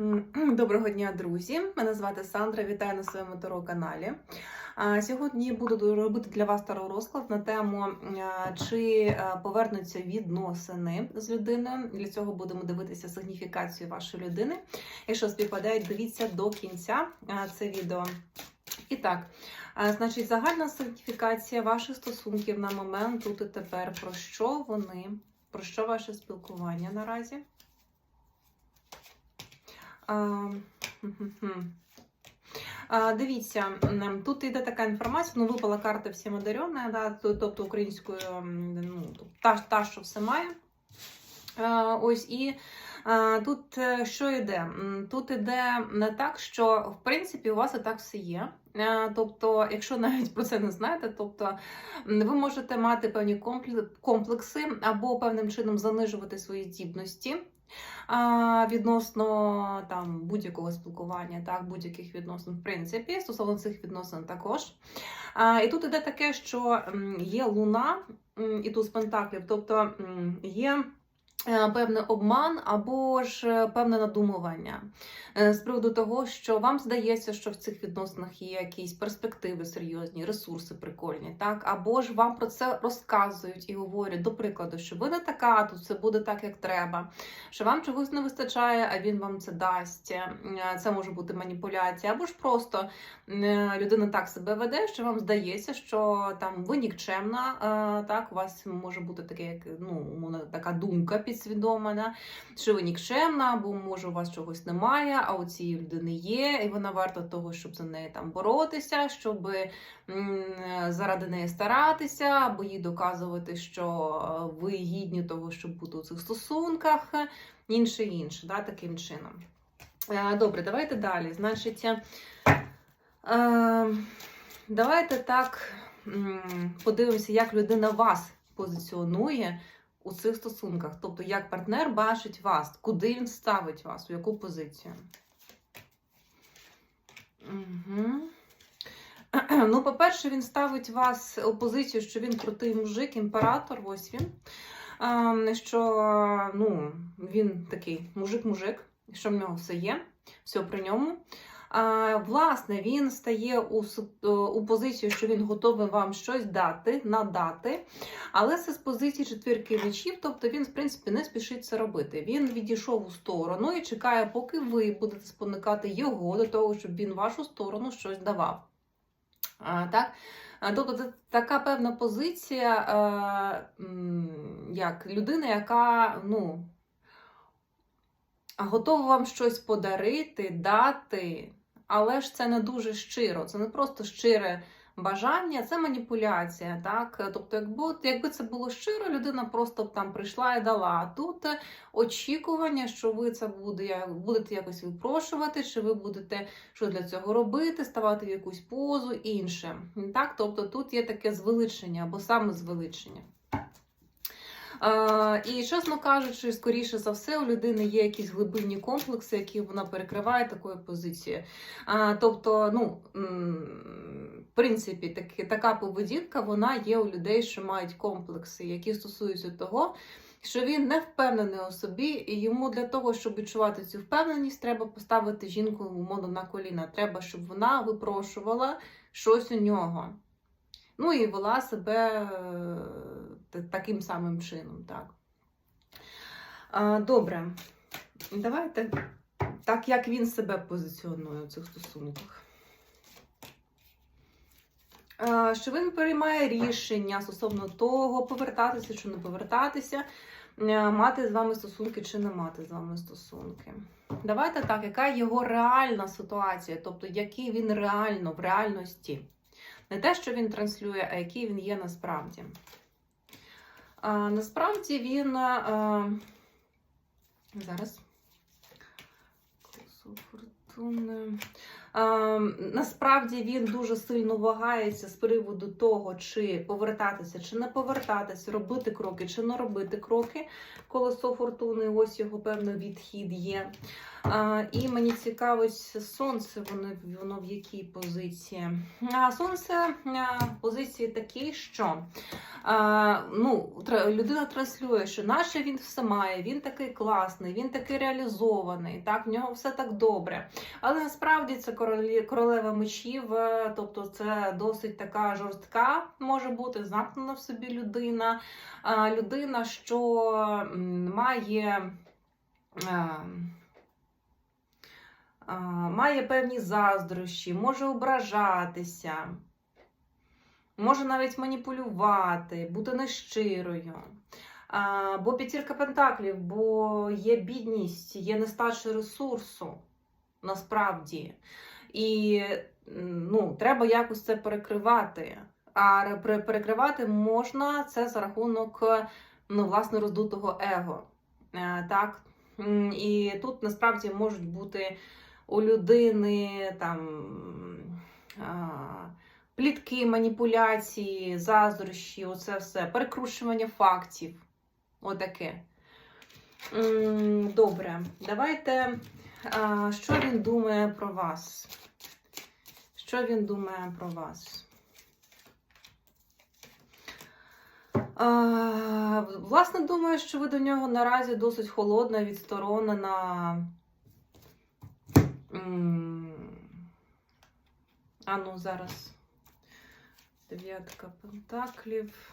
Доброго дня, друзі! Мене звати Сандра. Вітаю на своєму таро каналі. Сьогодні буду робити для вас таро розклад на тему, чи повернуться відносини з людиною. Для цього будемо дивитися сигніфікацію вашої людини. Якщо співпадають, дивіться до кінця це відео. І так, значить, загальна сигніфікація ваших стосунків на момент тут і тепер. Про що вони? Про що ваше спілкування наразі? Дивіться, тут йде така інформація, ну випала карта всім одарена, да, тобто українською, ну, та, та, що все має. Ось і тут е, що йде? Тут іде не так, що в принципі у вас і так все є. Тобто, якщо навіть про це не знаєте, тобто ви можете мати певні комплекси або певним чином занижувати свої здібності відносно там будь-якого спілкування, так, будь-яких відносин, в принципі, стосовно цих відносин також. І тут іде таке, що є луна і тут з пентаклів, тобто є. Е, Певний обман або ж е, певне надумування. Е, з приводу того, що вам здається, що в цих відносинах є якісь перспективи серйозні, ресурси прикольні, так? Або ж вам про це розказують і говорять, до прикладу, що ви не така, тут все буде так, як треба, що вам чогось не вистачає, а він вам це дасть. Це може бути маніпуляція, або ж просто людина так себе веде, що вам здається, що там ви нікчемна, так? У вас може бути таке, як ну така думка підсвідома, да? що ви нікчемна, або може у вас чогось немає, а у цієї людини є, і вона варта того, щоб за неї там боротися, щоб заради неї старатися, або їй доказувати, що е, ви гідні того, щоб бути у цих стосунках, інше інше, да, таким чином. Е, Добре, давайте далі. Значить, е, е, давайте так подивимося, як людина вас позиціонує у цих стосунках. Тобто, як партнер бачить вас, куди він ставить вас, у яку позицію. Угу. Ну, по-перше, він ставить вас у позицію, що він крутий мужик, імператор, ось він. Що ну, він такий мужик-мужик, що в нього все є, все при ньому. Власне, він стає у, су- у позицію, що він готовий вам щось дати, надати, але це з позиції четвірки мечів, тобто він, в принципі, не спішить це робити. Він відійшов у сторону і чекає, поки ви будете спонукати його до того, щоб він вашу сторону щось давав. А, так? Тобто це така певна позиція, е, як людина, яка ну, готова вам щось подарити, дати, але ж це не дуже щиро. Це не просто щире бажання, це маніпуляція. Так? Тобто, якби, якби це було щиро, людина просто б там прийшла і дала. А тут очікування, що ви це буде, будете якось випрошувати, чи ви будете що для цього робити, ставати в якусь позу, інше. Так? Тобто тут є таке звеличення або саме звеличення. Е, і, чесно кажучи, скоріше за все, у людини є якісь глибинні комплекси, які вона перекриває такою позицією. А, тобто, ну, в принципі, таки, така поведінка вона є у людей, що мають комплекси, які стосуються того, що він не впевнений у собі, і йому для того, щоб відчувати цю впевненість, треба поставити жінку умовно на коліна. Треба, щоб вона випрошувала щось у нього. Ну і вела себе е, таким самим чином. Так. Добре, давайте так, як він себе позиціонує у цих стосунках. Що він приймає рішення стосовно того, повертатися чи не повертатися, е, мати з вами стосунки чи не мати з вами стосунки. Давайте так, яка його реальна ситуація, тобто який він реально в реальності. Не те, що він транслює, а який він є насправді. А, насправді він. А, зараз. Фортуни. Насправді він дуже сильно вагається з приводу того, чи повертатися, чи не повертатися, робити кроки, чи не робити кроки. Колесо фортуни, ось його певний відхід є. І мені цікавить сонце, воно, воно в якій позиції. А сонце в позиції такій, що а, ну, людина транслює, що наше він все має, він такий класний, він такий реалізований, так, в нього все так добре. Але насправді це королева мечів, е, тобто це досить така жорстка може бути, замкнена в собі людина. А, людина, що має. а, має певні заздрощі, може ображатися, може навіть маніпулювати, бути нещирою. Бо п'ятірка пентаклів, бо є бідність, є нестача ресурсу насправді. І ну, треба якось це перекривати. А перекривати можна це за рахунок ну, власне роздутого его. Е, Так? І тут насправді можуть бути у людини там плітки, маніпуляції, заздрощі, оце все, перекручування фактів. Отаке. Добре, давайте. Що він думає про вас? Що він думає про вас? Власне, думаю, що ви до нього наразі досить холодна, відсторонена. А ну, зараз. Дев'ятка пентаклів.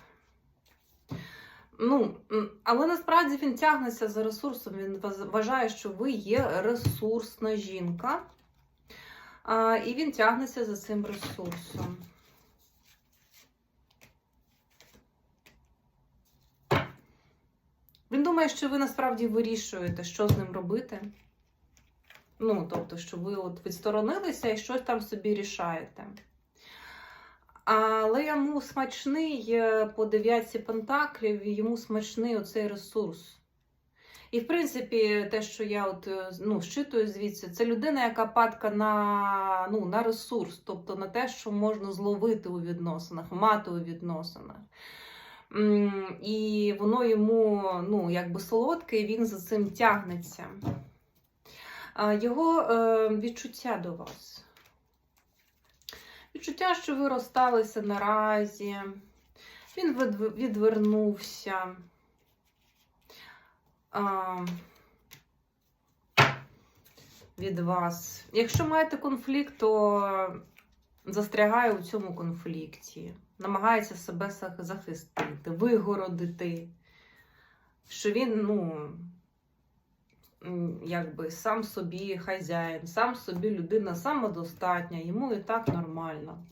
Ну, але насправді він тягнеться за ресурсом. Він вважає, що ви є ресурсна жінка. А, і він тягнеться за цим ресурсом. Він думає, що ви насправді вирішуєте, що з ним робити. Ну, тобто, що ви от відсторонилися і щось там собі рішаєте. Але йому смачний е, по дев'ятці пентаклів, йому смачний оцей ресурс. І, в принципі, те, що я от, е, ну, щитую звідси, це людина, яка падка на, ну, на ресурс, тобто на те, що можна зловити у відносинах, мати у відносинах. І воно йому ну, якби солодке, і він за цим тягнеться. Його е, відчуття до вас. Відчуття, що ви розсталися наразі. Він відвернувся. Від вас. Якщо маєте конфлікт, то застрягає у цьому конфлікті, намагається себе захистити, вигородити, що він, ну, якби сам собі хазяїн, сам собі людина самодостатня, йому і так нормально.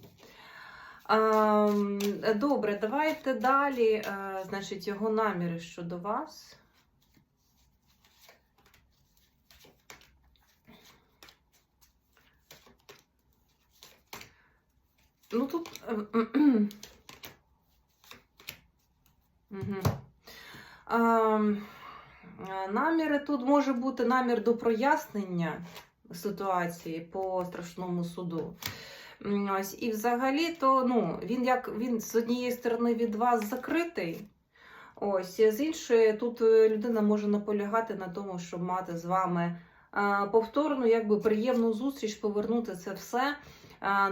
Добре, давайте далі. е, Значить, його наміри щодо вас. Ну тут. Угу. А, наміри тут може бути намір до прояснення ситуації по страшному суду. Ось, і взагалі, то ну, він як він з однієї сторони від вас закритий. Ось, з іншої, тут е, людина може наполягати на тому, щоб мати з вами а, повторну, якби приємну зустріч, повернути це все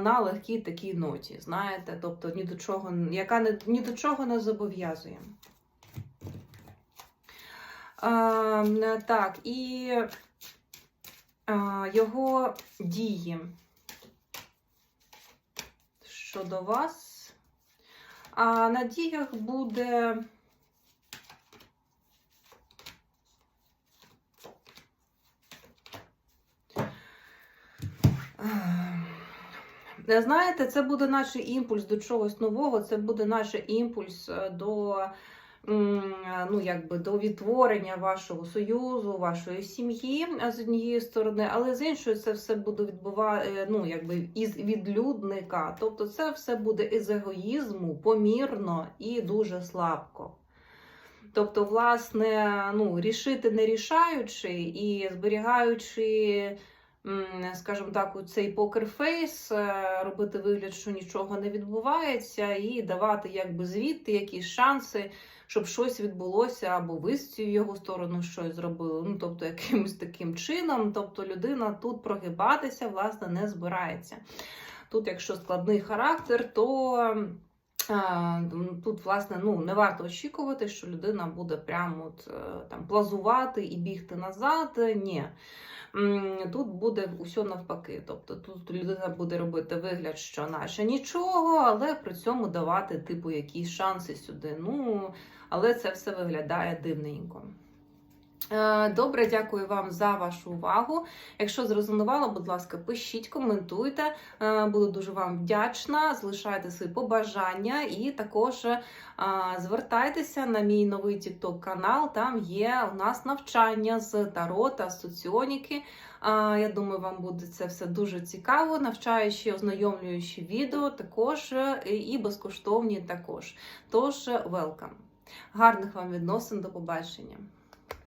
на легкій такій ноті. Знаєте, тобто ні до чого, яка не, ні до чого не зобов'язує. А, так, і а, його дії щодо вас. А на діях буде. Е, Знаєте, це буде наш імпульс до чогось нового, це буде наш імпульс е, до, ну, якби, до відтворення вашого союзу, вашої сім'ї е, з однієї сторони, але з іншої це все буде відбувати ну, якби, із відлюдника. Тобто це все буде із егоїзму, помірно і дуже слабко. Тобто, власне, ну, рішити не рішаючи і зберігаючи скажімо так, у цей покерфейс, е, робити вигляд, що нічого не відбувається, і давати якби звідти якісь шанси, щоб щось відбулося, або ви з в його сторону щось зробили. Ну, тобто, якимось таким чином. Тобто людина тут прогибатися, власне, не збирається. Тут, якщо складний характер, то тут, власне, ну, не варто очікувати, що людина буде прямо от, е, там, плазувати і бігти назад. Ні. Тут буде усе навпаки. Тобто тут людина буде робити вигляд, що наче нічого, але при цьому давати, типу, якісь шанси сюди. Ну, але це все виглядає дивненько. Е, Добре, дякую вам за вашу увагу. Якщо зрозуміло, будь ласка, пишіть, коментуйте. Е, Буду дуже вам вдячна. Залишайте свої побажання і також е, звертайтеся на мій новий TikTok канал. Там є у нас навчання з таро та соціоніки. Я думаю, вам буде це все дуже цікаво. Навчаючі, ознайомлюючі відео також і безкоштовні також. Тож, welcome. Гарних вам відносин, до побачення.